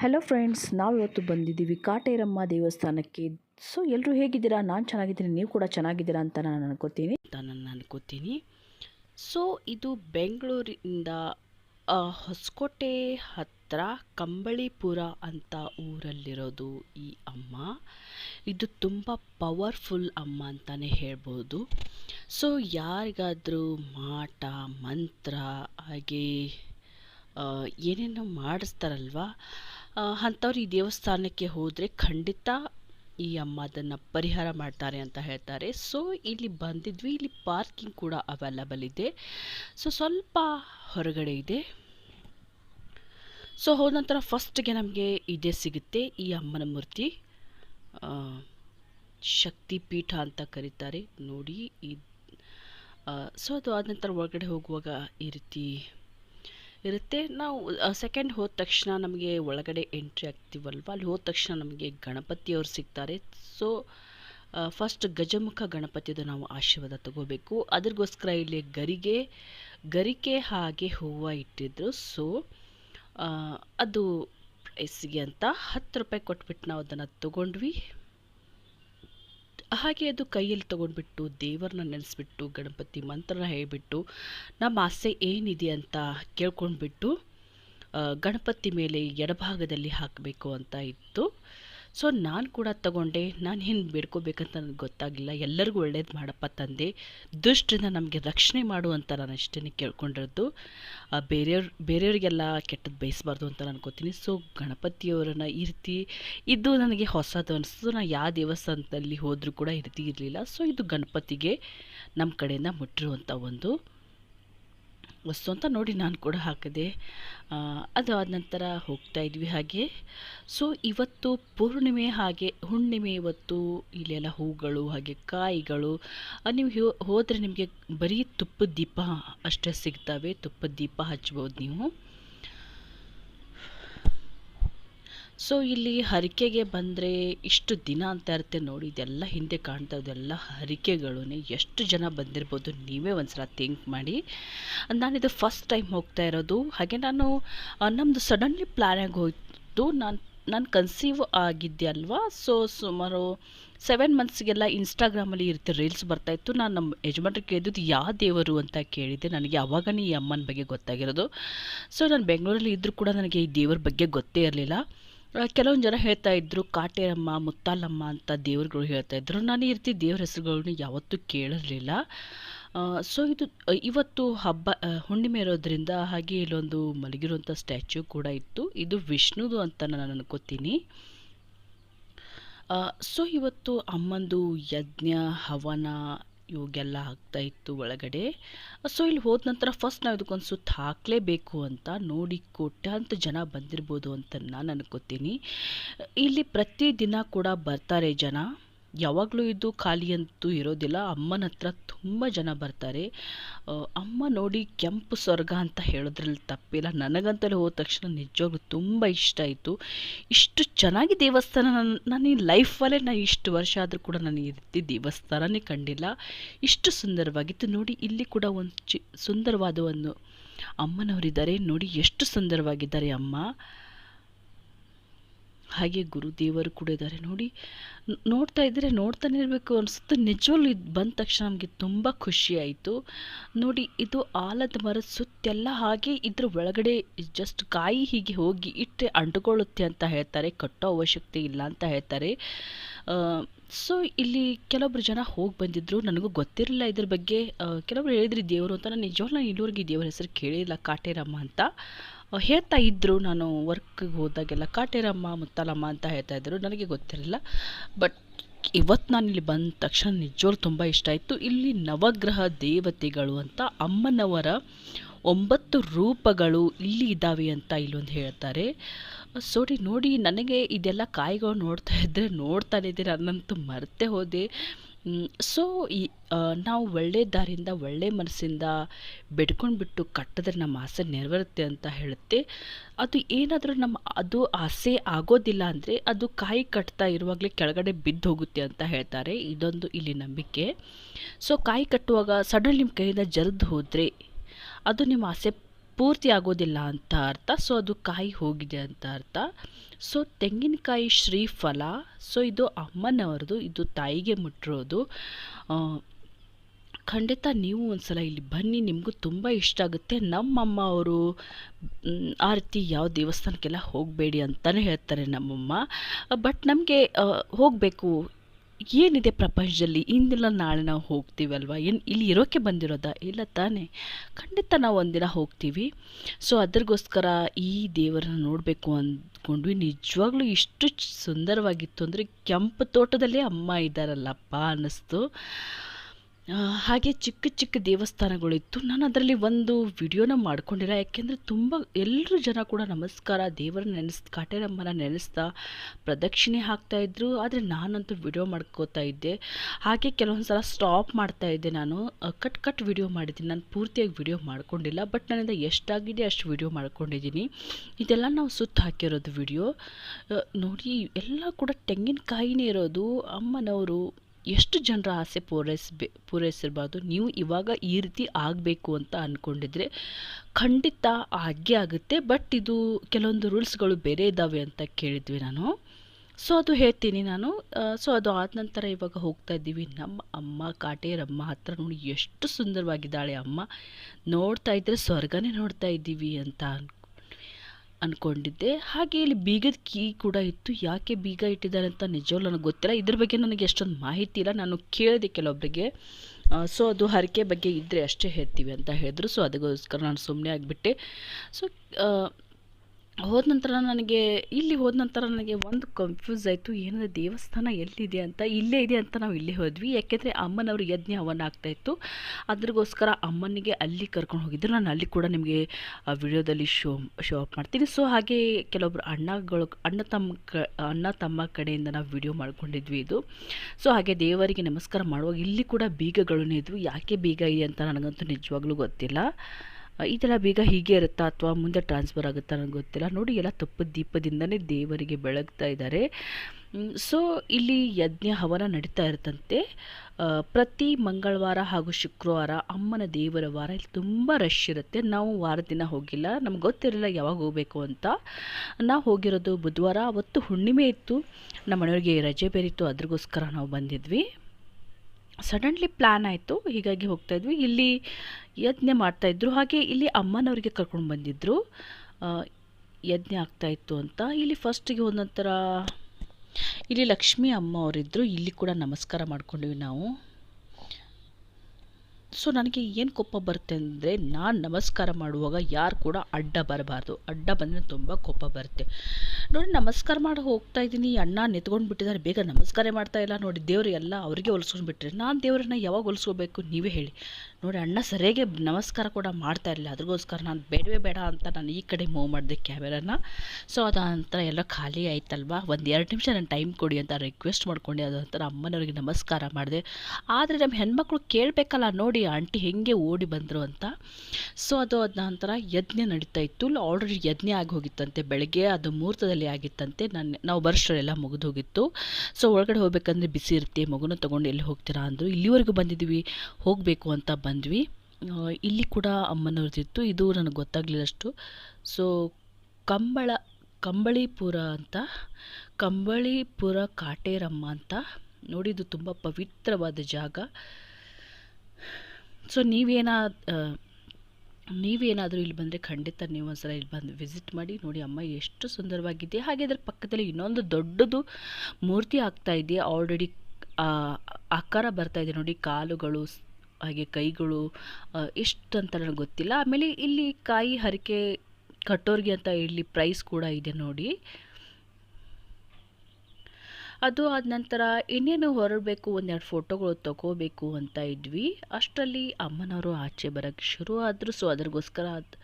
Hello friends ನಾವು ಇವತ್ತು ಬಂದಿದ್ದೀವಿ ಕಾಟೇರಮ್ಮ ದೇವಸ್ಥಾನಕ್ಕೆ. ಸೊ ಎಲ್ಲರೂ ಹೇಗಿದ್ದೀರಾ? ನಾನು ಚೆನ್ನಾಗಿದ್ದೀನಿ, ನೀವು ಕೂಡ ಚೆನ್ನಾಗಿದ್ದೀರಾ ಅಂತ ನಾನು ಅನ್ಕೋತೀನಿ. ಅಂತ ನಾನು ಅನ್ಕೋತೀನಿ. ಸೊ ಇದು ಬೆಂಗಳೂರಿಂದ ಹೊಸಕೋಟೆ ಹತ್ತಿರ ಕಂಬಳಿಪುರ ಅಂತ ಊರಲ್ಲಿರೋದು ಈ ಅಮ್ಮ. ಇದು ತುಂಬ ಪವರ್ಫುಲ್ ಅಮ್ಮ ಅಂತಲೇ ಹೇಳ್ಬೋದು. ಸೊ ಯಾರಿಗಾದರೂ ಮಾಟ, ಮಂತ್ರ, ಹಾಗೆ ಏನೇನೋ ಮಾಡಿಸ್ತಾರಲ್ವ? ಅಂಥವ್ರು ಈ ದೇವಸ್ಥಾನಕ್ಕೆ ಹೋದರೆ ಖಂಡಿತ ಈ ಅಮ್ಮ ಅದನ್ನು ಪರಿಹಾರ ಮಾಡ್ತಾರೆ ಅಂತ ಹೇಳ್ತಾರೆ. ಸೊ ಇಲ್ಲಿ ಬಂದಿದ್ವಿ ಇಲ್ಲಿ ಪಾರ್ಕಿಂಗ್ ಕೂಡ ಅವೈಲಬಲ್ ಇದೆ. ಸೊ ಸ್ವಲ್ಪ ಹೊರಗಡೆ ಇದೆ. ಸೊ ಹೋದ ನಂತರ ಫಸ್ಟ್ಗೆ ನಮಗೆ ಇದೇ ಸಿಗುತ್ತೆ ಈ ಅಮ್ಮನ ಮೂರ್ತಿ. ಆ, ಶಕ್ತಿಪೀಠ ಅಂತ ಕರೀತಾರೆ. ನೋಡಿ ಈ ಸೊ ಅದು ಆದ ನಂತರ ಒಳಗಡೆ ಹೋಗುವಾಗ ಈ ರೀತಿ ಇರುತ್ತೆ. ನಾವು ಸೆಕೆಂಡ್ ಹೋದ ತಕ್ಷಣ ನಮಗೆ ಒಳಗಡೆ ಎಂಟ್ರಿ ಆಗ್ತೀವಲ್ವ? ಅಲ್ಲಿ ಹೋದ ತಕ್ಷಣ ನಮಗೆ ಗಣಪತಿಯವರು ಸಿಗ್ತಾರೆ. ಸೊ ಫಸ್ಟ್ ಗಜಮುಖ ಗಣಪತಿದು ನಾವು ಆಶೀರ್ವಾದ ತಗೋಬೇಕು. ಅದ್ರಗೋಸ್ಕರ ಇಲ್ಲಿ ಗರಿಗೆ, ಗರಿಕೆ ಹಾಗೆ ಹೂವು ಇಟ್ಟಿದ್ರು. ಸೊ ಅದು ಪ್ರೈಸ್ಗೆ ಅಂತ ಹತ್ತು ರೂಪಾಯಿ ಕೊಟ್ಬಿಟ್ಟು ನಾವು ಅದನ್ನು ತಗೊಂಡ್ವಿ. ಹಾಗೆ ಅದು ಕೈಯಲ್ಲಿ ತಗೊಂಡ್ಬಿಟ್ಟು ದೇವರನ್ನ ನೆನೆಸ್ಬಿಟ್ಟು ಗಣಪತಿ ಮಂತ್ರನ ಹೇಳಿಬಿಟ್ಟು, ನಮ್ಮ ಆಸೆ ಏನಿದೆ ಅಂತ ಕೇಳ್ಕೊಂಡ್ಬಿಟ್ಟು ಗಣಪತಿ ಮೇಲೆ ಎಡಭಾಗದಲ್ಲಿ ಹಾಕಬೇಕು ಅಂತ ಇತ್ತು. ಸೊ ನಾನು ಕೂಡ ತಗೊಂಡೆ. ನಾನು ಏನು ಬೇಡ್ಕೋಬೇಕಂತ ನನಗೆ ಗೊತ್ತಾಗಿಲ್ಲ. ಎಲ್ಲರಿಗೂ ಒಳ್ಳೇದು ಮಾಡಪ್ಪ ತಂದೆ. ದುಷ್ಟರಿಂದ ನಮಗೆ ರಕ್ಷಣೆ ಮಾಡು ಅಂತ ನಾನು ಅಷ್ಟೇ ಕೇಳ್ಕೊಂಡಿರೋದು. ಬೇರೆಯವ್ರ, ಬೇರೆಯವರಿಗೆಲ್ಲ ಕೆಟ್ಟದ್ದು ಬಯಸಬಾರ್ದು ಅಂತ ನಾನು ಅನ್ಕೋತೀನಿ ಸೊ ಗಣಪತಿಯವರನ್ನ ಈ ರೀತಿ, ಇದು ನನಗೆ ಹೊಸದು ಅನಿಸ್ತು. ನಾನು ಯಾವ ದೇವಸ್ಥಾನದಲ್ಲಿ ಹೋದರೂ ಕೂಡ ಈ ರೀತಿ ಇರಲಿಲ್ಲ. ಸೊ ಇದು ಗಣಪತಿಗೆ ನಮ್ಮ ಕಡೆಯಿಂದ ಮುಟ್ಟಿರುವಂಥ ಒಂದು ವಸ್ತು ಅಂತ ನೋಡಿ ನಾನು ಕೂಡ ಹಾಕಿದೆ ಅದು ಆದ ನಂತರ ಹೋಗ್ತಾ ಇದ್ವಿ ಹಾಗೆ. ಸೊ ಇವತ್ತು ಪೂರ್ಣಿಮೆ ಹಾಗೆ, ಹುಣ್ಣಿಮೆ ಇವತ್ತು ಇಲ್ಲೆಲ್ಲ ಹೂಗಳು, ಹಾಗೆ ಕಾಯಿಗಳು ನೀವು ಹೋದರೆ ನಿಮಗೆ ಬರೀ ತುಪ್ಪದ ದೀಪ ಅಷ್ಟೇ ಸಿಗ್ತವೆ, ತುಪ್ಪದ ದೀಪ ಹಚ್ಬೋದು ನೀವು. ಸೊ ಇಲ್ಲಿ ಹರಿಕೆಗೆ ಬಂದರೆ ಇಷ್ಟು ದಿನ ಅಂತ ಇರುತ್ತೆ ನೋಡಿ, ಇದೆಲ್ಲ ಹಿಂದೆ ಕಾಣ್ತಾ ಇದೆಲ್ಲ ಹರಿಕೆಗಳೂ ಎಷ್ಟು ಜನ ಬಂದಿರ್ಬೋದು ನೀವೇ ಒಂದ್ಸಲ ಥಿಂಕ್ ಮಾಡಿ. ನಾನಿದು ಫಸ್ಟ್ ಟೈಮ್ ಹೋಗ್ತಾ ಇರೋದು. ಹಾಗೆ ನಾನು ನಮ್ಮದು ಸಡನ್ಲಿ ಪ್ಲ್ಯಾನಾಗಿ ಹೋಯಿತು. ನಾನು ನಾನು ಕನ್ಸೀವ್ ಆಗಿದ್ದೆ ಅಲ್ವಾ ಸೊ ಸುಮಾರು ಸೆವೆನ್ ಮಂತ್ಸ್ಗೆಲ್ಲ ಇನ್ಸ್ಟಾಗ್ರಾಮಲ್ಲಿ ಇರುತ್ತೆ ರೀಲ್ಸ್ ಬರ್ತಾಯಿತ್ತು ನಾನು ನಮ್ಮ ಯಜಮಾನ್ರಿಗೆ ಕೇಳಿದ್ದು ಯಾವ ದೇವರು? ಅಂತ ಕೇಳಿದ್ದೆ. ನನಗೆ ಅವಾಗನೇ ಈ ಅಮ್ಮನ ಬಗ್ಗೆ ಗೊತ್ತಾಗಿರೋದು. ಸೊ ನಾನು ಬೆಂಗಳೂರಲ್ಲಿ ಇದ್ದರೂ ಕೂಡ ನನಗೆ ಈ ದೇವರ ಬಗ್ಗೆ ಗೊತ್ತೇ ಇರಲಿಲ್ಲ. ಕೆಲವೊಂದು ಜನ ಹೇಳ್ತಾ ಇದ್ರು, ಕಾಟೇರಮ್ಮ, ಮುತ್ತಾಲಮ್ಮ ಅಂತ ದೇವ್ರುಗಳು ಹೇಳ್ತಾ ಇದ್ರು. ನಾನು ಈ ರೀತಿ ದೇವ್ರ ಹೆಸರುಗಳನ್ನ ಯಾವತ್ತೂ ಕೇಳಿರಲಿಲ್ಲ. ಸೊ ಇದು ಇವತ್ತು ಹಬ್ಬ ಹುಣ್ಣಿಮೆ ಇರೋದ್ರಿಂದ ಹಾಗೆ ಇಲ್ಲೊಂದು ಮಲಗಿರುವಂಥ ಸ್ಟ್ಯಾಚ್ಯೂ ಕೂಡ ಇತ್ತು. ಇದು ವಿಷ್ಣುದು ಅಂತ ನಾನು ಅನ್ಕೋತೀನಿ. ಸೊ ಇವತ್ತು ಅಮ್ಮಂದು ಯಜ್ಞ, ಹವನ ಇವಾಗೆಲ್ಲ ಆಗ್ತಾ ಇತ್ತು ಒಳಗಡೆ. ಸೊ ಇಲ್ಲಿ ಹೋದ ನಂತರ ಫಸ್ಟ್ ನಾವು ಇದಕ್ಕೊಂದು ಸುತ್ತ ಹಾಕಲೇಬೇಕು ಅಂತ ನೋಡಿ ಕೊಟ್ಟಂತ ಜನ ಬಂದಿರ್ಬೋದು ಅಂತ ನಾನು ಅನ್ಕೋತೀನಿ ಇಲ್ಲಿ ಪ್ರತಿದಿನ ಕೂಡ ಬರ್ತಾರೆ ಜನ. ಯಾವಾಗಲೂ ಇದು ಖಾಲಿ ಅಂತೂ ಇರೋದಿಲ್ಲ. ಅಮ್ಮನ ಹತ್ರ ತುಂಬ ಜನ ಬರ್ತಾರೆ. ಅಮ್ಮ ನೋಡಿ ಕೆಂಪು ಸ್ವರ್ಗ ಅಂತ ಹೇಳೋದ್ರಲ್ಲಿ ತಪ್ಪಿಲ್ಲ. ನನಗಂತಲೇ ಹೋದ ತಕ್ಷಣ ನಿಜವಾಗ್ಲೂ ತುಂಬ ಇಷ್ಟ ಆಯಿತು. ಇಷ್ಟು ಚೆನ್ನಾಗಿ ದೇವಸ್ಥಾನ ನನ್ನ ನಾನು ಈ ಲೈಫಲ್ಲೇ ನಾನು ಇಷ್ಟು ವರ್ಷ ಆದರೂ ಕೂಡ ನಾನು ಈ ರೀತಿ ದೇವಸ್ಥಾನನೇ ಕಂಡಿಲ್ಲ. ಇಷ್ಟು ಸುಂದರವಾಗಿತ್ತು. ನೋಡಿ, ಇಲ್ಲಿ ಕೂಡ ಒಂದು ಚಿ, ಸುಂದರವಾದ ಒಂದು ಅಮ್ಮನವರಿದ್ದಾರೆ. ನೋಡಿ, ಎಷ್ಟು ಸುಂದರವಾಗಿದ್ದಾರೆ ಅಮ್ಮ. ಹಾಗೆ ಗುರುದೇವರು ಕೂಡ ಇದ್ದಾರೆ. ನೋಡಿ, ನೋಡ್ತಾ ಇದ್ದರೆ ನೋಡ್ತಾನೆ ಇರಬೇಕು ಅನಿಸುತ್ತೆ. ನಿಜವಲ್ಲೂ ಇದು ಬಂದ ತಕ್ಷಣ ನಮಗೆ ತುಂಬ ಖುಷಿ ಆಯಿತು. ನೋಡಿ, ಇದು ಆಲದ ಮರದ ಸುತ್ತೆಲ್ಲ ಹಾಗೆ ಇದ್ರ ಒಳಗಡೆ ಜಸ್ಟ್ ಕಾಯಿ ಹೀಗೆ ಹೋಗಿ ಇಟ್ಟರೆ ಅಂಟುಕೊಳ್ಳುತ್ತೆ ಅಂತ ಹೇಳ್ತಾರೆ. ಕಟ್ಟೋ ಅವಶ್ಯಕತೆ ಇಲ್ಲ ಅಂತ ಹೇಳ್ತಾರೆ. ಸೊ ಇಲ್ಲಿ ಕೆಲವೊಬ್ರು ಜನ ಹೋಗಿ ಬಂದಿದ್ರು. ನನಗೂ ಗೊತ್ತಿರಲಿಲ್ಲ ಇದ್ರ ಬಗ್ಗೆ. ಕೆಲವರು ಹೇಳಿದ್ರಿ ದೇವರು ಅಂತ. ನಾನು ನಿಜವಾಗ್ಲೂ ಇಲ್ಲಿವರೆಗೆ ದೇವರ ಹೆಸರು ಕೇಳಿಲ್ಲ, ಕಾಟೇರಮ್ಮ ಅಂತ. ಹೇಳ್ತಾ ಇದ್ದರು ನಾನು ವರ್ಕ್ಗೆ ಹೋದಾಗೆಲ್ಲ ಕಾಟೇರಮ್ಮ, ಮುತ್ತಾಲಮ್ಮ ಅಂತ ಹೇಳ್ತಾ ಇದ್ದರು ನನಗೆ ಗೊತ್ತಿರಲಿಲ್ಲ. ಬಟ್ ಇವತ್ತು ನಾನು ಇಲ್ಲಿ ಬಂದ ತಕ್ಷಣ ನಿಜವಾಗ್ಲೂ ತುಂಬ ಇಷ್ಟ ಆಯಿತು. ಇಲ್ಲಿ ನವಗ್ರಹ ದೇವತೆಗಳು ಅಂತ ಅಮ್ಮನವರ ಒಂಬತ್ತು ರೂಪಗಳು ಇಲ್ಲಿ ಇದ್ದಾವೆ ಅಂತ ಇಲ್ಲೊಂದು ಹೇಳ್ತಾರೆ. ಸೋರಿ, ನೋಡಿ, ನನಗೆ ಇದೆಲ್ಲ ಕಾಯಿಗಳು ನೋಡ್ತಾ ಇದ್ದರೆ ನೋಡ್ತಾನೆ ಇದ್ದೀರ? ನನ್ನಂತೂ ಮರೆತೇ ಹೋದೆ. ಸೊ ಈ ನಾವು ಒಳ್ಳೆ ದಾರಿಯಿಂದ, ಒಳ್ಳೆ ಮನಸ್ಸಿಂದ ಬೆಡ್ಕೊಂಡ್ಬಿಟ್ಟು ಕಟ್ಟಿದ್ರೆ ನಮ್ಮ ಆಸೆ ನೆರವೇರುತ್ತೆ ಅಂತ ಹೇಳುತ್ತೆ. ಅದು ಏನಾದರೂ ನಮ್ಮ, ಅದು ಆಸೆ ಆಗೋದಿಲ್ಲ ಅಂದರೆ ಅದು ಕಾಯಿ ಕಟ್ತಾ ಇರುವಾಗಲೇ ಕೆಳಗಡೆ ಬಿದ್ದು ಹೋಗುತ್ತೆ ಅಂತ ಹೇಳ್ತಾರೆ. ಇದೊಂದು ಇಲ್ಲಿ ನಂಬಿಕೆ. ಸೊ ಕಾಯಿ ಕಟ್ಟುವಾಗ ಸಡನ್ ನಿಮ್ಮ ಕೈಯಿಂದ ಜರಿದು ಹೋದರೆ ಅದು ನಿಮ್ಮ ಆಸೆ ಪೂರ್ತಿ ಆಗೋದಿಲ್ಲ ಅಂತ ಅರ್ಥ. ಸೊ ಅದು ಕಾಯಿ ಹೋಗಿದೆ ಅಂತ ಅರ್ಥ. ಸೊ ತೆಂಗಿನಕಾಯಿ ಶ್ರೀಫಲ ಸೊ ಇದು ಅಮ್ಮನವ್ರದ್ದು, ಇದು ತಾಯಿಗೆ ಮುಟ್ಟಿರೋದು. ಖಂಡಿತ ನೀವು ಒಂದ್ಸಲ ಇಲ್ಲಿ ಬನ್ನಿ, ನಿಮಗೂ ತುಂಬ ಇಷ್ಟ ಆಗುತ್ತೆ. ನಮ್ಮಮ್ಮ ಅವರು ಆ ರೀತಿ ಯಾವ ದೇವಸ್ಥಾನಕ್ಕೆಲ್ಲ ಹೋಗಬೇಡಿ ಅಂತಲೇ ಹೇಳ್ತಾರೆ ನಮ್ಮಮ್ಮ. ಬಟ್ ನಮಗೆ ಹೋಗಬೇಕು. ಏನಿದೆ ಪ್ರಪಂಚದಲ್ಲಿ? ಇಂದಿಲ್ಲ ನಾಳೆ ನಾವು ಹೋಗ್ತೀವಲ್ವ? ಏನು ಇಲ್ಲಿ ಇರೋಕ್ಕೆ ಬಂದಿರೋದಾ? ಇಲ್ಲ ತಾನೇ. ಖಂಡಿತ ನಾವು ಒಂದಿನ ಹೋಗ್ತೀವಿ. ಸೊ ಅದ್ರಗೋಸ್ಕರ ಈ ದೇವರನ್ನ ನೋಡಬೇಕು ಅಂದ್ಕೊಂಡ್ವಿ. ನಿಜವಾಗ್ಲೂ ಇಷ್ಟು ಸುಂದರವಾಗಿತ್ತು ಅಂದರೆ ಕೆಂಪು ತೋಟದಲ್ಲೇ ಅಮ್ಮ ಇದ್ದಾರಲ್ಲಪ್ಪ ಅನ್ನಿಸ್ತು. ಹಾಗೆ ಚಿಕ್ಕ ಚಿಕ್ಕ ದೇವಸ್ಥಾನಗಳಿತ್ತು. ನಾನು ಅದರಲ್ಲಿ ಒಂದು ವಿಡಿಯೋನ ಮಾಡ್ಕೊಂಡಿಲ್ಲ. ಯಾಕೆಂದರೆ ತುಂಬ ಎಲ್ಲರೂ ಜನ ಕೂಡ ನಮಸ್ಕಾರ, ದೇವರ ನೆನೆಸ್ ಕಾಟೇರಮ್ಮನ ನೆನೆಸ್ತಾ ಪ್ರದಕ್ಷಿಣೆ ಹಾಕ್ತಾಯಿದ್ರು ಆದರೆ ನಾನಂತೂ ವಿಡಿಯೋ ಮಾಡ್ಕೋತಾ ಇದ್ದೆ. ಹಾಗೆ ಕೆಲವೊಂದು ಸಲ ಸ್ಟಾಪ್ ಮಾಡ್ತಾ ಇದ್ದೆ ನಾನು. ಕಟ್ ಕಟ್ ವಿಡಿಯೋ ಮಾಡಿದ್ದೀನಿ. ನಾನು ಪೂರ್ತಿಯಾಗಿ ವಿಡಿಯೋ ಮಾಡ್ಕೊಂಡಿಲ್ಲ. ಬಟ್ ನನ್ನಿಂದ ಎಷ್ಟಾಗಿದೆ ಅಷ್ಟು ವಿಡಿಯೋ ಮಾಡ್ಕೊಂಡಿದ್ದೀನಿ. ಇದೆಲ್ಲ ನಾವು ಸುತ್ತ ಹಾಕಿರೋದು ವಿಡಿಯೋ. ನೋಡಿ, ಎಲ್ಲ ಕೂಡ ತೆಂಗಿನಕಾಯಿನೇ ಇರೋದು. ಅಮ್ಮನವರು ಎಷ್ಟು ಜನರ ಆಸೆ ಪೂರೈಸಬೇ, ಪೂರೈಸಿರ್ಬಾರ್ದು? ನೀವು ಇವಾಗ ಈ ರೀತಿ ಆಗಬೇಕು ಅಂತ ಅಂದ್ಕೊಂಡಿದ್ರೆ ಖಂಡಿತ ಆಗೇ ಆಗುತ್ತೆ. ಬಟ್ ಇದು ಕೆಲವೊಂದು ರೂಲ್ಸ್ಗಳು ಬೇರೆ ಇದ್ದಾವೆ ಅಂತ ಕೇಳಿದ್ವಿ ನಾನು. ಸೊ ಅದು ಹೇಳ್ತೀನಿ ನಾನು. ಸೊ ಅದು ಆದ ನಂತರ ಇವಾಗ ಹೋಗ್ತಾ ಇದ್ದೀವಿ. ನಮ್ಮ ಅಮ್ಮ, ಕಾಟೇರಮ್ಮ ಹತ್ರ ನೋಡಿ ಎಷ್ಟು ಸುಂದರವಾಗಿದ್ದಾಳೆ ಅಮ್ಮ. ನೋಡ್ತಾ ಇದ್ದರೆ ಸ್ವರ್ಗನೇ ನೋಡ್ತಾ ಇದ್ದೀವಿ ಅಂತ ಅಂದ್ಕೊಂಡಿದ್ದೆ ಹಾಗೆ ಇಲ್ಲಿ ಬೀಗದ ಕೀ ಕೂಡ ಇತ್ತು. ಯಾಕೆ ಬೀಗ ಇಟ್ಟಿದ್ದಾರೆ ಅಂತ ನಿಜವಲ್ಲೂ ನನಗೆ ಗೊತ್ತಿಲ್ಲ. ಇದ್ರ ಬಗ್ಗೆ ನನಗೆ ಎಷ್ಟೊಂದು ಮಾಹಿತಿ ಇಲ್ಲ. ನಾನು ಕೇಳಿದೆ ಕೆಲವೊಬ್ಬರಿಗೆ ಸೊ ಅದು ಹರಕೆ ಬಗ್ಗೆ ಇದ್ದರೆ ಅಷ್ಟೇ ಹೇಳ್ತೀವಿ ಅಂತ ಹೇಳಿದ್ರು. ಸೊ ಅದಕ್ಕೋಸ್ಕರ ನಾನು ಸುಮ್ಮನೆ ಆಗಿಬಿಟ್ಟೆ. ಸೊ ಹೋದ ನಂತರ ನನಗೆ, ಇಲ್ಲಿ ಹೋದ ನಂತರ ನನಗೆ ಒಂದು ಕನ್ಫ್ಯೂಸ್ ಆಯಿತು. ಏನಂದರೆ ದೇವಸ್ಥಾನ ಎಲ್ಲಿದೆ ಅಂತ? ಇಲ್ಲೇ ಇದೆ ಅಂತ ನಾವು ಇಲ್ಲೇ ಹೋದ್ವಿ. ಯಾಕೆಂದರೆ ಅಮ್ಮನವರು ಯಜ್ಞ ಹವನ ಆಗ್ತಾಯಿತ್ತು ಅದ್ರಗೋಸ್ಕರ ಅಮ್ಮನಿಗೆ ಅಲ್ಲಿ ಕರ್ಕೊಂಡು ಹೋಗಿದ್ರು. ನಾನು ಅಲ್ಲಿ ಕೂಡ ನಿಮಗೆ ವಿಡಿಯೋದಲ್ಲಿ ಶೋ ಶೋ ಅಪ್ ಮಾಡ್ತೀನಿ. ಸೊ ಹಾಗೆ ಕೆಲವೊಬ್ಬರು ಅಣ್ಣಗಳು, ಅಣ್ಣ ತಮ್ಮ ಕ, ಅಣ್ಣ ತಮ್ಮ ಕಡೆಯಿಂದ ನಾವು ವಿಡಿಯೋ ಮಾಡ್ಕೊಂಡಿದ್ವಿ ಇದು. ಸೊ ಹಾಗೆ ದೇವರಿಗೆ ನಮಸ್ಕಾರ ಮಾಡುವಾಗ ಇಲ್ಲಿ ಕೂಡ ಬೀಗಗಳನ್ನೇ ಇದ್ವು. ಯಾಕೆ ಬೀಗ ಇದೆ ಅಂತ ನನಗಂತೂ ನಿಜವಾಗ್ಲೂ ಗೊತ್ತಿಲ್ಲ. ಇದೆಲ್ಲ ಬೇಗ ಹೀಗೆ ಇರುತ್ತಾ ಅಥವಾ ಮುಂದೆ ಟ್ರಾನ್ಸ್ಫರ್ ಆಗುತ್ತಾ ನನಗೆ ಗೊತ್ತಿಲ್ಲ. ನೋಡಿ, ಎಲ್ಲ ತಪ್ಪದ ದೀಪದಿಂದನೇ ದೇವರಿಗೆ ಬೆಳಗ್ತಾ ಇದ್ದಾರೆ. ಸೊ ಇಲ್ಲಿ ಯಜ್ಞ ಹವನ ನಡೀತಾ ಇರುತ್ತಂತೆ. ಪ್ರತಿ ಮಂಗಳವಾರ ಹಾಗೂ ಶುಕ್ರವಾರ ಅಮ್ಮನ ದೇವರ ವಾರ. ಇಲ್ಲಿ ತುಂಬ ರಶ್ ಇರುತ್ತೆ. ನಾವು ವಾರ ದಿನ ಹೋಗಿಲ್ಲ. ನಮ್ಗೆ ಗೊತ್ತಿರಲಿಲ್ಲ ಯಾವಾಗ ಹೋಗಬೇಕು ಅಂತ. ನಾವು ಹೋಗಿರೋದು ಬುಧವಾರ. ಅವತ್ತು ಹುಣ್ಣಿಮೆ ಇತ್ತು. ನಮ್ಮ ಮನೆಯವ್ರಿಗೆ ರಜೆ ಬೇರಿತ್ತು. ಅದ್ರಿಗೋಸ್ಕರ ನಾವು ಬಂದಿದ್ವಿ. ಸಡನ್ಲಿ ಪ್ಲ್ಯಾನ್ ಆಯಿತು. ಹೀಗಾಗಿ ಹೋಗ್ತಾ ಇದ್ವಿ. ಇಲ್ಲಿ ಯಜ್ಞ ಮಾಡ್ತಾಯಿದ್ರು ಹಾಗೆ ಇಲ್ಲಿ ಅಮ್ಮನವರಿಗೆ ಕರ್ಕೊಂಡು ಬಂದಿದ್ದರು ಯಜ್ಞೆ ಆಗ್ತಾ ಇತ್ತು ಅಂತ. ಇಲ್ಲಿ ಫಸ್ಟಿಗೆ ಒಂದೊಂಥರ, ಇಲ್ಲಿ ಲಕ್ಷ್ಮಿ ಅಮ್ಮ ಅವರಿದ್ದರು ಇಲ್ಲಿ ಕೂಡ ನಮಸ್ಕಾರ ಮಾಡ್ಕೊಂಡ್ವಿ ನಾವು. ಸೊ ನನಗೆ ಏನು ಕೋಪ ಬರುತ್ತೆ ಅಂದರೆ, ನಾನು ನಮಸ್ಕಾರ ಮಾಡುವಾಗ ಯಾರು ಕೂಡ ಅಡ್ಡ ಬರಬಾರ್ದು. ಅಡ್ಡ ಬಂದರೆ ತುಂಬ ಕೋಪ ಬರುತ್ತೆ. ನೋಡಿ, ನಮಸ್ಕಾರ ಮಾಡಿ ಹೋಗ್ತಾ ಇದ್ದೀನಿ. ಅಣ್ಣ ನೆತ್ಕೊಂಡು ಬಿಟ್ಟಿದ್ದಾರೆ. ಬೇಗ ನಮಸ್ಕಾರ ಮಾಡ್ತಾ ಇಲ್ಲ. ನೋಡಿ, ದೇವರು ಎಲ್ಲ ಅವರಿಗೆ ಹೊಲಿಸ್ಕೊಂಡು ಬಿಟ್ಟರೆ ನಾನು ದೇವರನ್ನ ಯಾವಾಗ ಹೊಲಿಸ್ಕೋಬೇಕು? ನೀವೇ ಹೇಳಿ. ನೋಡಿ ಅಣ್ಣ ಸರಿಯಾಗಿ ನಮಸ್ಕಾರ ಕೂಡ ಮಾಡ್ತಾ ಇರಲಿಲ್ಲ. ಅದ್ರಗೋಸ್ಕರ ನಾನು ಬೇಡವೇ ಬೇಡ ಅಂತ ನಾನು ಈ ಕಡೆ ಮೂವ್ ಮಾಡಿದೆ ಕ್ಯಾಮೆರಾನ ಸೊ ಅದ ನಂತರ ಎಲ್ಲ ಖಾಲಿ ಆಯ್ತಲ್ವಾ? ಒಂದು ಎರಡು ನಿಮಿಷ ನಾನು ಟೈಮ್ ಕೊಡಿ ಅಂತ ರಿಕ್ವೆಸ್ಟ್ ಮಾಡ್ಕೊಂಡು. ಅದ ನಂತರ ಅಮ್ಮನವ್ರಿಗೆ ನಮಸ್ಕಾರ ಮಾಡಿದೆ. ಆದರೆ ನಮ್ಮ ಹೆಣ್ಮಕ್ಳು ಕೇಳಬೇಕಲ್ಲ ನೋಡಿ ಆಂಟಿ ಹೆಂಗೆ ಓಡಿ ಬಂದರು ಅಂತ. ಸೊ ಅದು ಅದ ನಂತರ ಯಜ್ಞ ನಡೀತಾ ಇತ್ತು. ಆಲ್ರೆಡಿ ಯಜ್ಞ ಆಗಿ ಹೋಗಿತ್ತಂತೆ. ಬೆಳಗ್ಗೆ ಅದು ಮುಹೂರ್ತದಲ್ಲಿ ಆಗಿತ್ತಂತೆ. ನನ್ನ ನಾವು ಬರೋಷ್ಟರೆಲ್ಲ ಮುಗಿದು ಹೋಗಿತ್ತು. ಸೊ ಒಳಗಡೆ ಹೋಗ್ಬೇಕಂದ್ರೆ ಬಿಸಿ ಇರುತ್ತೆ ಮಗುನ ತೊಗೊಂಡು ಎಲ್ಲಿ ಹೋಗ್ತೀರಾ ಅಂದರು. ಇಲ್ಲಿವರೆಗೂ ಬಂದಿದ್ದೀವಿ. ಹೋಗಬೇಕು ಅಂತ ಬಂದ್ವಿ. ಇಲ್ಲಿ ಕೂಡ ಅಮ್ಮನವ್ರದ್ದಿತ್ತು. ಇದು ನನಗೆ ಗೊತ್ತಾಗಲಿಲ್ಲಷ್ಟು. ಸೊ ಕಂಬಳ, ಕಂಬಳಿಪುರ ಅಂತ, ಕಂಬಳಿಪುರ ಕಾಟೇರಮ್ಮ ಅಂತ ನೋಡಿದ್ದು ತುಂಬ ಪವಿತ್ರವಾದ ಜಾಗ. ಸೊ ನೀವೇನ ನೀವೇನಾದರೂ ಇಲ್ಲಿ ಬಂದರೆ ಖಂಡಿತ ನೀವು ಒಂದ್ಸಲ ಇಲ್ಲಿ ಬಂದು ವಿಸಿಟ್ ಮಾಡಿ ನೋಡಿ ಅಮ್ಮ ಎಷ್ಟು ಸುಂದರವಾಗಿದೆ. ಹಾಗೆ ಅದರ ಪಕ್ಕದಲ್ಲಿ ಇನ್ನೊಂದು ದೊಡ್ಡದು ಮೂರ್ತಿ ಆಗ್ತಾ ಇದೆ ಆಲ್ರೆಡಿ ಆಕಾರ ಬರ್ತಾ ಇದೆ ನೋಡಿ ಕಾಲುಗಳು ಹಾಗೆ ಕೈಗಳು ಎಷ್ಟು ಅಂತ ನನಗೆ ಗೊತ್ತಿಲ್ಲ. ಆಮೇಲೆ ಇಲ್ಲಿ ಕಾಯಿ ಹರಿಕೆ ಕಟ್ಟೋರಿಗೆ ಅಂತ ಇಲ್ಲಿ ಪ್ರೈಸ್ ಕೂಡ ಇದೆ ನೋಡಿ. ಅದು ಆದ ನಂತರ ಇನ್ನೇನು ಹೊರಡಬೇಕು, ಒಂದೆರಡು ಫೋಟೋಗಳು ತಗೋಬೇಕು ಅಂತ ಇದ್ವಿ. ಅಷ್ಟರಲ್ಲಿ ಅಮ್ಮನವರು ಆಚೆ ಬರೋಕ್ಕೆ ಶುರು ಆದರು. ಸೊ ಅದ್ರಿಗೋಸ್ಕರ ಅದು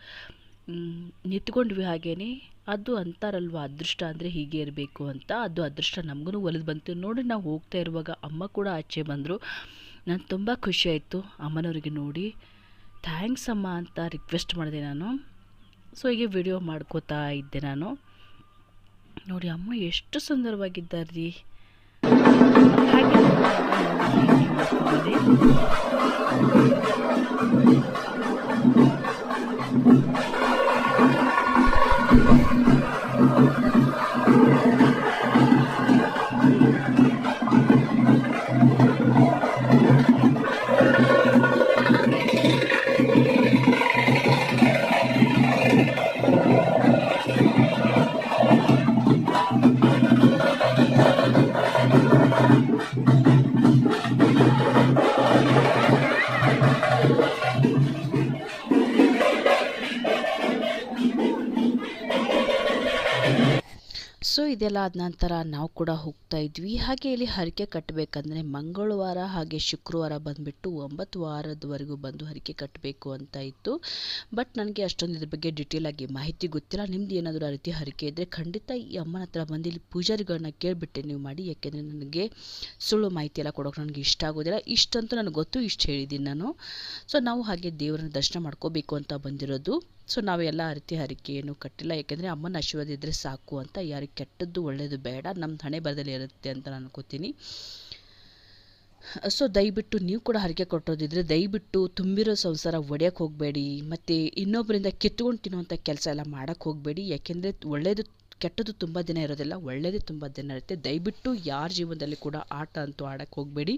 ನಿಂತ್ಕೊಂಡ್ವಿ ಹಾಗೇನೆ. ಅದು ಅಂತಾರಲ್ವ, ಅದೃಷ್ಟ ಅಂದರೆ ಹೀಗೆ ಇರಬೇಕು ಅಂತ. ಅದು ಅದೃಷ್ಟ ನಮಗೂ ಒಲಿದು ಬಂತು. ನೋಡಿ ನಾವು ಹೋಗ್ತಾ ಇರುವಾಗ ಅಮ್ಮ ಕೂಡ ಆಚೆ ಬಂದರು. ನಾನು ತುಂಬ ಖುಷಿಯಾಯಿತು ಅಮ್ಮನವ್ರಿಗೆ ನೋಡಿ. ಥ್ಯಾಂಕ್ಸ್ ಅಮ್ಮ ಅಂತ ರಿಕ್ವೆಸ್ಟ್ ಮಾಡಿದೆ ನಾನು. ಸೊ, ಹೀಗೆ ವಿಡಿಯೋ ಮಾಡ್ಕೋತಾ ಇದ್ದೆ ನಾನು. ನೋಡಿ, ಅಮ್ಮ ಎಷ್ಟು ಸುಂದರವಾಗಿದ್ದಾರೆ ರೀ ಹಾಗೆ ಸೊ ಇದೆಲ್ಲ ಆದ ನಂತರ ನಾವು ಕೂಡ ಹೋಗ್ತಾ ಇದ್ವಿ. ಹಾಗೆ ಇಲ್ಲಿ ಹರಕೆ ಕಟ್ಟಬೇಕಂದ್ರೆ ಮಂಗಳವಾರ ಹಾಗೆ ಶುಕ್ರವಾರ ಬಂದುಬಿಟ್ಟು ಒಂಬತ್ತು ವಾರದವರೆಗೂ ಬಂದು ಹರಿಕೆ ಕಟ್ಟಬೇಕು ಅಂತ ಇತ್ತು. ಬಟ್ ನನಗೆ ಅಷ್ಟೊಂದು ಇದ್ರ ಬಗ್ಗೆ ಡಿಟೇಲ್ ಆಗಿ ಮಾಹಿತಿ ಗೊತ್ತಿಲ್ಲ. ನಿಮ್ದು ಏನಾದರೂ ಆ ರೀತಿ ಹರಕೆ ಇದ್ದರೆ ಖಂಡಿತ ಈ ಅಮ್ಮನ ಹತ್ರ ಬಂದು ಇಲ್ಲಿ ಪೂಜಾರಿಗಳನ್ನ ಕೇಳಿಬಿಟ್ಟೆ ನೀವು ಮಾಡಿ. ಯಾಕೆಂದರೆ ನನಗೆ ಸುಳ್ಳು ಮಾಹಿತಿ ಎಲ್ಲ ಕೊಡೋಕೆ ನನಗೆ ಇಷ್ಟ ಆಗೋದಿಲ್ಲ. ಇಷ್ಟಂತೂ ನನಗೆ ಗೊತ್ತು, ಇಷ್ಟು ಹೇಳಿದ್ದೀನಿ ನಾನು. ಸೊ ನಾವು ಹಾಗೆ ದೇವರನ್ನ ದರ್ಶನ ಮಾಡ್ಕೋಬೇಕು ಅಂತ ಬಂದಿರೋದು. ಸೊ ನಾವೆಲ್ಲ ಅರಿತಿ ರೀತಿ ಕಟ್ಟಿಲ್ಲ, ಯಾಕೆಂದರೆ ಅಮ್ಮನ ಆಶೀರ್ವಾದ ಇದ್ದರೆ ಸಾಕು ಅಂತ. ಯಾರು ಕೆಟ್ಟದ್ದು ಒಳ್ಳೆಯದು ಬೇಡ ನಮ್ಮ ಹಣೆ ಬರದಲ್ಲಿ ಇರುತ್ತೆ ಅಂತ ನಾನು ಅನ್ಕೋತೀನಿ. ಸೊ ದಯವಿಟ್ಟು ನೀವು ಕೂಡ ಹರಕೆ ಕೊಟ್ಟೋದಿದ್ರೆ ದಯವಿಟ್ಟು ತುಂಬಿರೋ ಸಂಸಾರ ಒಡೆಯಕ್ಕೆ ಹೋಗಬೇಡಿ. ಮತ್ತು ಇನ್ನೊಬ್ಬರಿಂದ ಕಿತ್ಕೊಂಡು ತಿನ್ನುವಂಥ ಕೆಲಸ ಎಲ್ಲ ಮಾಡೋಕ್ಕೆ ಹೋಗಬೇಡಿ. ಯಾಕೆಂದರೆ ಒಳ್ಳೆಯದು ಕೆಟ್ಟದ್ದು ತುಂಬ ದಿನ ಇರೋದಿಲ್ಲ ಒಳ್ಳೆಯದು ತುಂಬ ದಿನ ಇರುತ್ತೆ. ದಯವಿಟ್ಟು ಯಾರ ಜೀವನದಲ್ಲಿ ಕೂಡ ಆಟ ಅಂತೂ ಆಡೋಕ್ಕೆ ಹೋಗಬೇಡಿ.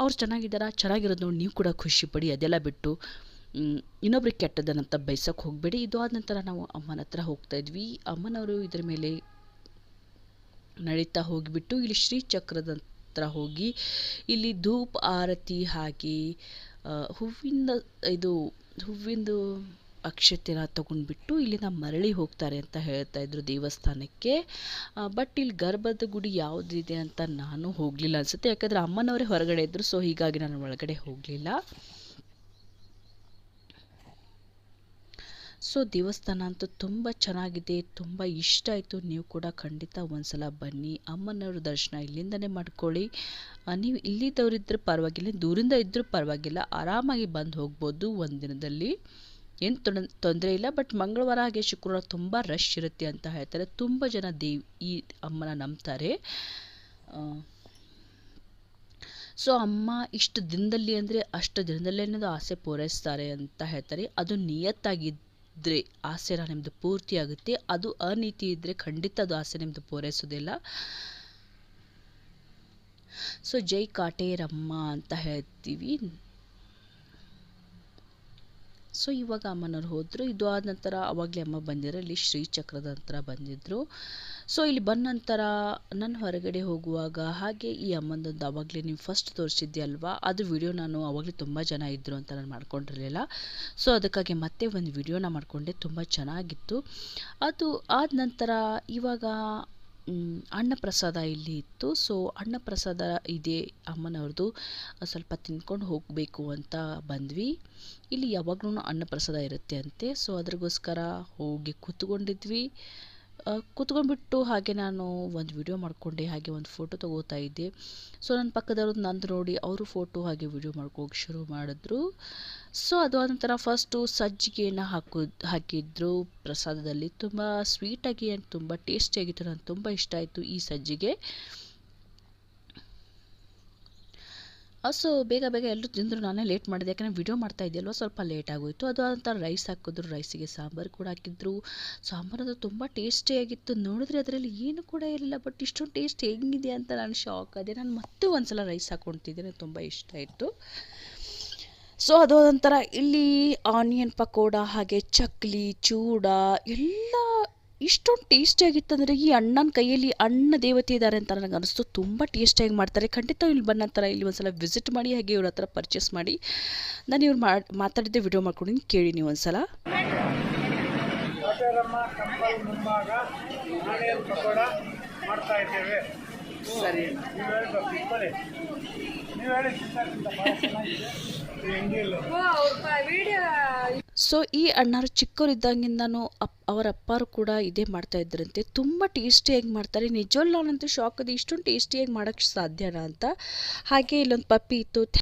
ಅವ್ರು ಚೆನ್ನಾಗಿದ್ದಾರಾ, ಚೆನ್ನಾಗಿರೋದು ನೋಡಿ ನೀವು ಕೂಡ ಖುಷಿಪಡಿ ಅದೆಲ್ಲ ಬಿಟ್ಟು ಇನ್ನೊಬ್ರಿಗೆ ಕೆಟ್ಟದನ್ನಂತ ಬಯಸೋಕ್ಕೆ ಹೋಗಬೇಡಿ. ಇದು ಆದ ನಂತರ ನಾವು ಅಮ್ಮನ ಹತ್ರ ಹೋಗ್ತಾ ಇದ್ವಿ. ಅಮ್ಮನವರು ಇದರ ಮೇಲೆ ನಡೀತಾ ಹೋಗಿಬಿಟ್ಟು ಇಲ್ಲಿ ಶ್ರೀಚಕ್ರದ ಹತ್ರ ಹೋಗಿ ಇಲ್ಲಿ ಧೂಪ, ಆರತಿ ಹಾಕಿ ಹೂವಿಂದ ಇದು ಹೂವಿಂದು ಅಕ್ಷತೆನ ತಗೊಂಡ್ಬಿಟ್ಟು ಇಲ್ಲಿಂದ ಮರಳಿ ಹೋಗ್ತಾರೆ ಅಂತ ಹೇಳ್ತಾ ಇದ್ರು ದೇವಸ್ಥಾನಕ್ಕೆ. ಬಟ್ ಇಲ್ಲಿ ಗರ್ಭದ ಗುಡಿ ಯಾವುದಿದೆ ಅಂತ ನಾನು ಹೋಗಲಿಲ್ಲ ಅನಿಸುತ್ತೆ. ಯಾಕಂದರೆ ಅಮ್ಮನವರೇ ಹೊರಗಡೆ ಇದ್ದರು ಸೊ ಹೀಗಾಗಿ ನಾನು ಒಳಗಡೆ ಹೋಗಲಿಲ್ಲ. ಸೊ ದೇವಸ್ಥಾನ ಅಂತೂ ತುಂಬ ಚೆನ್ನಾಗಿದೆ, ತುಂಬ ಇಷ್ಟ ಆಯಿತು. ನೀವು ಕೂಡ ಖಂಡಿತ ಒಂದ್ಸಲ ಬನ್ನಿ. ಅಮ್ಮನವ್ರ ದರ್ಶನ ಇಲ್ಲಿಂದನೇ ಮಾಡ್ಕೊಳ್ಳಿ. ನೀವು ಇಲ್ಲಿದ್ದವರಿದ್ದರೂ ಪರವಾಗಿಲ್ಲ, ದೂರಿಂದ ಇದ್ದರೂ ಪರವಾಗಿಲ್ಲ. ಆರಾಮಾಗಿ ಬಂದು ಹೋಗ್ಬೋದು ಒಂದು ದಿನದಲ್ಲಿ. ಏನು ತೊಂದರೆ ಇಲ್ಲ, ಬಟ್ ಮಂಗಳವಾರ ಹಾಗೆ ಶುಕ್ರವಾರ ತುಂಬ ರಶ್ ಇರುತ್ತೆ ಅಂತ ಹೇಳ್ತಾರೆ. ತುಂಬ ಜನ ದೇವಿ, ಈ ಅಮ್ಮನ ನಂಬ್ತಾರೆ. ಸೊ ಅಮ್ಮ ಇಷ್ಟು ದಿನದಲ್ಲಿ ಅಂದರೆ ಅಷ್ಟು ದಿನದಲ್ಲಿ ಅನ್ನೋದು ಆಸೆ ಪೂರೈಸ್ತಾರೆ ಅಂತ ಹೇಳ್ತಾರೆ. ಅದು ನಿಯತ್ತಾಗಿದ್ದರೆ ಆಸೆನ ನಿಮ್ಮದು ಪೂರ್ತಿ ಆಗುತ್ತೆ. ಅದು ಅನೀತಿ ಇದ್ದರೆ ಖಂಡಿತ ಅದು ಆಸೆ ನಿಮ್ಮದು ಪೂರೈಸೋದಿಲ್ಲ. ಸೊ ಜೈ ಕಾಟೇರಮ್ಮ ಅಂತ ಹೇಳ್ತೀವಿ. ಸೊ ಇವಾಗ ಅಮ್ಮನವ್ರು ಹೋದರು. ಇದು ಆದ ನಂತರ ಅವಾಗಲೇ ಅಮ್ಮ ಬಂದಿದ್ರು ಇಲ್ಲಿ ಶ್ರೀಚಕ್ರದ ಹತ್ರ ಬಂದಿದ್ದರು ಸೊ ಇಲ್ಲಿ ಬಂದ ನಂತರ ನಾನು ಹೊರಗಡೆ ಹೋಗುವಾಗ ಹಾಗೆ ಈ ಅಮ್ಮಂದೊಂದು ಅವಾಗಲೇ ನೀವು ಫಸ್ಟ್ ತೋರಿಸಿದ್ದೆ ಅಲ್ವಾ ಅದು ವಿಡಿಯೋ ನಾನು ಅವಾಗಲೇ ತುಂಬ ಜನ ಇದ್ದರು ಅಂತ ನಾನು ಮಾಡ್ಕೊಂಡಿರಲಿಲ್ಲ. ಸೊ ಅದಕ್ಕಾಗಿ ಮತ್ತೆ ಒಂದು ವಿಡಿಯೋನ ಮಾಡಿಕೊಂಡೆ. ತುಂಬ ಚೆನ್ನಾಗಿತ್ತು. ಅದು ಆದ ನಂತರ ಇವಾಗ ಅನ್ನಪ್ರಸಾದ ಇಲ್ಲಿ ಇತ್ತು. ಸೊ ಅನ್ನಪ್ರಸಾದ ಇದೆ ಅಮ್ಮನವ್ರದ್ದು ಸ್ವಲ್ಪ ತಿನ್ಕೊಂಡು ಹೋಗಬೇಕು ಅಂತ ಬಂದ್ವಿ. ಇಲ್ಲಿ ಯಾವಾಗ್ಲೂ ಅನ್ನಪ್ರಸಾದ ಇರುತ್ತೆ ಅಂತೆ. ಸೊ ಅದ್ರಗೋಸ್ಕರ ಹೋಗಿ ಕೂತ್ಕೊಂಡಿದ್ವಿ. ಕೂತ್ಕೊಂಡ್ಬಿಟ್ಟು ಹಾಗೆ ನಾನು ಒಂದು ವಿಡಿಯೋ ಮಾಡಿಕೊಂಡೆ, ಹಾಗೆ ಒಂದು ಫೋಟೋ ತಗೋತಾ ಇದ್ದೆ. ಸೊ ನನ್ನ ಪಕ್ಕದವರು ನಂದು ನೋಡಿ ಅವರು ಫೋಟೋ ಹಾಗೆ ವಿಡಿಯೋ ಮಾಡ್ಕೋಕೆ ಶುರು ಮಾಡಿದ್ರು. ಸೊ ಅದು ನಂತರ ಫಸ್ಟು ಸಜ್ಜಿಗೆಯನ್ನು ಹಾಕೋ ಹಾಕಿದ್ರು. ಪ್ರಸಾದದಲ್ಲಿ ತುಂಬ ಸ್ವೀಟಾಗಿ ಆ್ಯಂಡ್ ತುಂಬ ಟೇಸ್ಟಿಯಾಗಿತ್ತು ನನಗೆ ತುಂಬ ಇಷ್ಟ ಆಯಿತು ಈ ಸಜ್ಜಿಗೆ. ಸೊ ಬೇಗ ಬೇಗ ಎಲ್ಲರೂ ತಿಂದರು ನಾನೇ ಲೇಟ್ ಮಾಡಿದೆ ಯಾಕಂದರೆ ವಿಡಿಯೋ ಮಾಡ್ತಾ ಇದೆಯಲ್ವ ಸ್ವಲ್ಪ ಲೇಟ್ ಆಗೋಯಿತು. ಅದು ಅಂತ ರೈಸ್ ಹಾಕಿದ್ರು ರೈಸಿಗೆ ಸಾಂಬಾರು ಕೂಡ ಹಾಕಿದ್ರು. ಸಾಂಬಾರು ಅದು ತುಂಬ ಟೇಸ್ಟಿಯಾಗಿತ್ತು ನೋಡಿದ್ರೆ ಅದರಲ್ಲಿ ಏನು ಕೂಡ ಇರಲಿಲ್ಲ ಬಟ್ ಇಷ್ಟೊಂದು ಟೇಸ್ಟ್ ಹೆಂಗಿದೆ ಅಂತ ನಾನು ಶಾಕ್ ಆದೆ. ನಾನು ಮತ್ತೆ ಒಂದ್ಸಲ ರೈಸ್ ಹಾಕ್ಕೊಳ್ತಿದ್ದೆ ನನಗೆ ತುಂಬ ಇಷ್ಟ ಆಯಿತು. ಸೊ ಅದು ಒಂಥರ ಇಲ್ಲಿ ಆನಿಯನ್ ಪಕೋಡ, ಹಾಗೆ ಚಕ್ಲಿ, ಚೂಡ, ಎಲ್ಲ ಇಷ್ಟೊಂದು ಟೇಸ್ಟಿಯಾಗಿತ್ತಂದ್ರೆ ಈ ಅಣ್ಣನ ಕೈಯಲ್ಲಿ ಅಣ್ಣ ದೇವತೆ ಇದ್ದಾರೆ ಅಂತ ನನಗೆ ಅನಿಸ್ತು. ತುಂಬ ಟೇಸ್ಟಿಯಾಗಿ ಮಾಡ್ತಾರೆ. ಖಂಡಿತ ಇಲ್ಲಿ ಬಂದ ನಂತರ ಇಲ್ಲಿ ಒಂದ್ಸಲ ವಿಸಿಟ್ ಮಾಡಿ ಹಾಗೆ ಇವ್ರ ಹತ್ರ ಪರ್ಚೇಸ್ ಮಾಡಿ. ನಾನು ಇವ್ರು ಮಾಡಿ ಮಾತಾಡಿದ್ದೆ ವಿಡಿಯೋ ಮಾಡ್ಕೊಂಡು ಕೇಳಿ ನೀವು ಒಂದ್ಸಲ. ಸರಿ. ಸೊ ಈ ಅಣ್ಣರು ಚಿಕ್ಕವರಿದ್ದಾಗಿಂದನೂ ಅಪ್, ಅವರ ಅಪ್ಪಾರು ಕೂಡ ಇದೇ ಮಾಡ್ತಾ ಇದ್ರಂತೆ. ತುಂಬ ಟೇಸ್ಟಿಯಾಗಿ ಮಾಡ್ತಾರೆ. ನಿಜವಲ್ಲ ನಾನಂತೂ ಶಾಕ್ ಅದು ಇಷ್ಟೊಂದು ಟೇಸ್ಟಿಯಾಗಿ ಮಾಡೋಕ್ಕೆ ಸಾಧ್ಯನಾ ಅಂತ. ಹಾಗೆ ಇಲ್ಲೊಂದು ಪಪ್ಪಿ ಇತ್ತು.